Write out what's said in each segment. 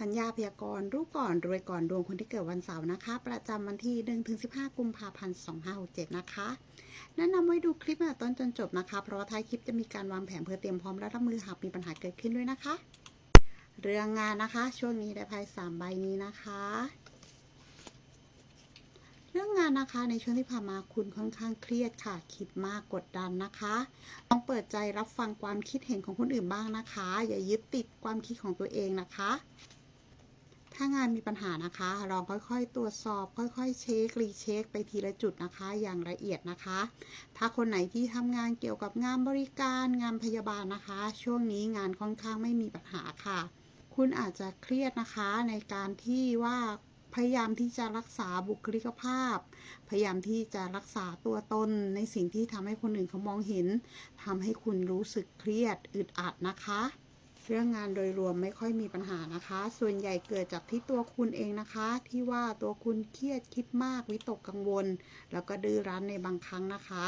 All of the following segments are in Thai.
ธัญญาพยากรณ์รู้ก่อนรวยก่อนดวงคนที่เกิดวันเสาร์นะคะ ประจำวันที่1-15 กุมภาพันธ์ 2567 นะคะแนะนำไว้ดูคลิปตั้งแต่ต้นจนจบนะคะ เพราะว่าท้ายคลิปจะมีการวางแผนเพื่อเตรียมพร้อมและรับมือหากมีปัญหาเกิดขึ้นด้วยนะคะ เรื่องงานนะคะ ช่วงนี้ได้ไพ่สามใบนี้นะคะ เรื่องงานนะคะในช่วงที่ผ่านมาคุณค่อนข้างเครียดค่ะ คิดมากกดดันนะคะต้องเปิดใจรับฟังความคิดเห็นของคนอื่นบ้างนะคะ อย่ายึดติดความคิดของตัวเองนะคะ ถ้างานมีปัญหานะคะ ลองค่อยๆ ตรวจสอบ ค่อยๆ เช็ค รีเช็ค ไปทีละจุดนะคะ อย่างละเอียดนะคะ ถ้าคนไหนที่ทำงานเกี่ยวกับงานบริการ งานพยาบาลนะคะ ช่วงนี้งานค่อนข้างไม่มีปัญหาค่ะ คุณอาจจะเครียดนะคะในการที่ว่าพยายามที่จะรักษาบุคลิกภาพ พยายามที่จะรักษาตัวตน ในสิ่งที่ทำให้คนอื่นเขามองเห็นทำให้คุณรู้สึกเครียดอึดอัดนะคะ เรื่องงานโดยรวมไม่ค่อยมีปัญหานะคะ ส่วนใหญ่เกิดจากที่ตัวคุณเองนะคะ ที่ว่าตัวคุณเครียดคิดมากวิตกกังวล แล้วก็ดื้อรั้นในบางครั้งนะคะ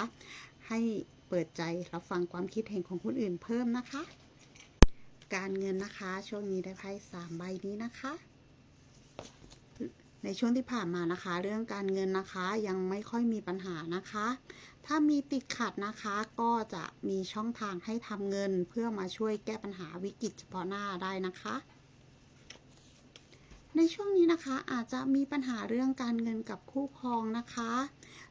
ให้เปิดใจรับฟังความคิดเห็นของคนอื่นเพิ่มนะคะ การเงินนะคะ ช่วงนี้ได้ไพ่สามใบนี้นะคะ ในช่วงที่ผ่านมานะคะ เรื่องการเงินนะคะยังไม่ค่อยมีปัญหานะคะ ถ้ามีติดขัดนะคะก็จะมีช่องทางให้ทำเงินเพื่อมาช่วยแก้ปัญหาวิกฤตเฉพาะหน้าได้นะคะในช่วงนี้นะคะอาจจะมีปัญหาเรื่องการเงินกับคู่ครองนะคะ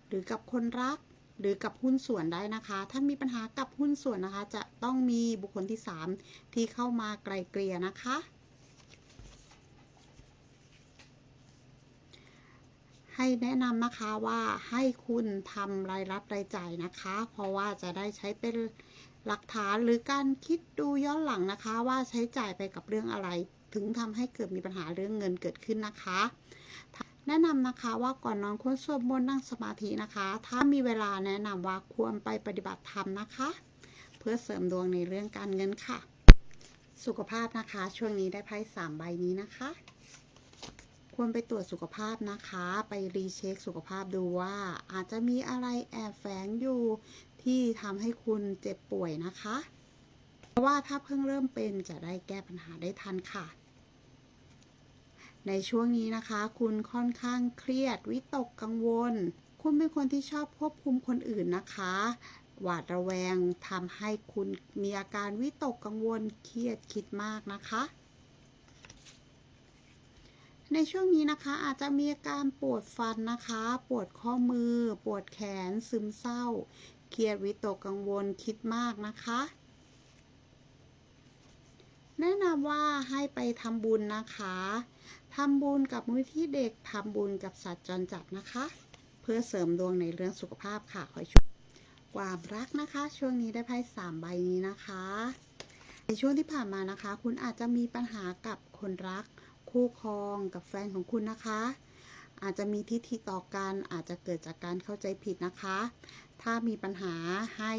หรือกับคนรักหรือกับหุ้นส่วนได้นะคะ ถ้ามีปัญหากับหุ้นส่วนนะคะ จะต้องมีบุคคลที่ 3 ที่เข้ามาไกลเกลี่ยนะคะ ให้แนะนำนะคะว่าให้คุณทำรายรับรายจ่ายนะคะ เพราะว่าจะได้ใช้เป็นหลักฐานหรือการคิดดูย้อนหลังนะคะ ว่าใช้จ่ายไปกับเรื่องอะไร ถึงทำให้เกิดมีปัญหาเรื่องเงินเกิดขึ้นนะคะ แนะนำนะคะว่าก่อนนอนควรสวดมนต์นั่งสมาธินะคะ ถ้ามีเวลาแนะนำว่าควรไปปฏิบัติธรรมนะคะ เพื่อเสริมดวงในเรื่องการเงินค่ะ สุขภาพนะคะ ช่วงนี้ได้ไพ่สามใบนี้นะคะ ควรไปตรวจสุขภาพนะคะ ไปรีเช็คสุขภาพดูว่า อาจจะมีอะไรแอบแฝงอยู่ที่ทำให้คุณเจ็บป่วยนะคะ เพราะว่าถ้าเพิ่งเริ่มเป็นจะได้แก้ปัญหาได้ทันค่ะ ในช่วงนี้นะคะ คุณค่อนข้างเครียดวิตกกังวล คุณเป็นคนที่ชอบควบคุมคนอื่นนะคะ หวาดระแวงทำให้คุณมีอาการวิตกกังวลเครียดคิดมากนะคะ ในช่วงนี้นะคะอาจจะมีอาการปวดฟันนะคะ ปวดข้อมือ ปวดแขน ซึมเศร้า เครียดวิตกกังวลคิดมากนะคะ แนะนำว่าให้ไปทำบุญนะคะทำบุญกับมูลที่เด็กทำบุญกับสัตว์จรจัดนะคะ เพื่อเสริมดวงในเรื่องสุขภาพค่ะขอช่วยความรักนะคะ ช่วงนี้ได้ไพ่สามใบนี้นะคะ ในช่วงที่ผ่านมานะคะ คุณอาจจะมีปัญหากับคนรัก คู่ครองกับแฟนของคุณนะคะ อาจจะมีทิฏฐิต่อกันอาจจะเกิดจากการเข้าใจผิดนะคะ ถ้ามีปัญหาให้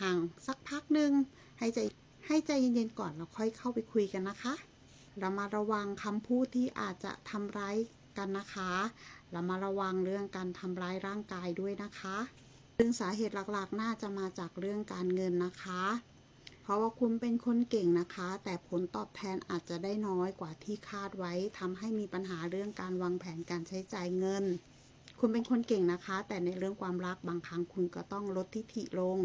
ห่างสักพักหนึ่งให้ใจให้ใจเย็นๆก่อนแล้วค่อยเข้าไปคุยกันนะคะเรามาระวังคำพูดที่อาจจะทำร้ายกันนะคะเรามาระวังเรื่องการทำร้ายร่างกายด้วยนะคะซึ่งสาเหตุหลักๆ น่าจะมาจากเรื่องการเงินนะคะ เพราะว่าคุณเป็นคนเก่งนะคะ แต่ผลตอบแทนอาจจะได้น้อยกว่าที่คาดไว้ทำให้มีปัญหาเรื่องการวางแผนการใช้จ่ายเงิน คุณเป็นคนเก่งนะคะ แต่ในเรื่องความรักบางครั้งคุณก็ต้องลดทิฐิลง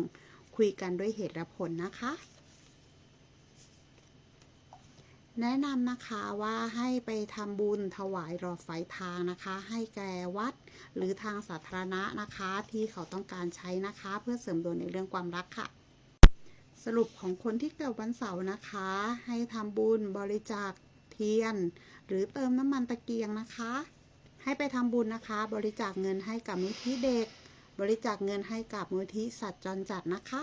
คุยกันด้วยเหตุและผลนะคะแนะนำนะคะว่าให้ไปทำบุญถวายหลอดไฟทางนะคะ ให้แก่วัดหรือทางสาธารณะนะคะ ที่เขาต้องการใช้นะคะ เพื่อเสริมดวงในเรื่องความรักค่ะ สรุปของคนที่เกิดวันเสาร์นะคะ ให้ทำบุญบริจาคเทียน หรือเติมน้ำมันตะเกียงนะคะ ให้ไปทำบุญนะคะ บริจาคเงินให้กับมูลที่เด็ก บริจาคเงินให้กับมูลที่สัตว์จรจัดนะคะ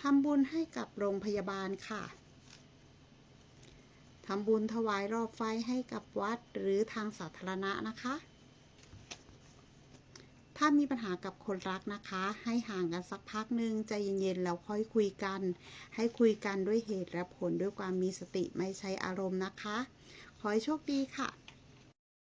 ทำบุญให้กับโรงพยาบาลค่ะทำบุญถวายรอบไฟให้กับวัดหรือทางสาธารณะนะคะ ถ้ามีปัญหากับคนรักนะคะ ให้ห่างกันสักพักหนึ่งใจเย็นๆแล้วค่อยคุยกัน ให้คุยกันด้วยเหตุและผลด้วยความมีสติไม่ใช้อารมณ์นะคะ ขอให้โชคดีค่ะ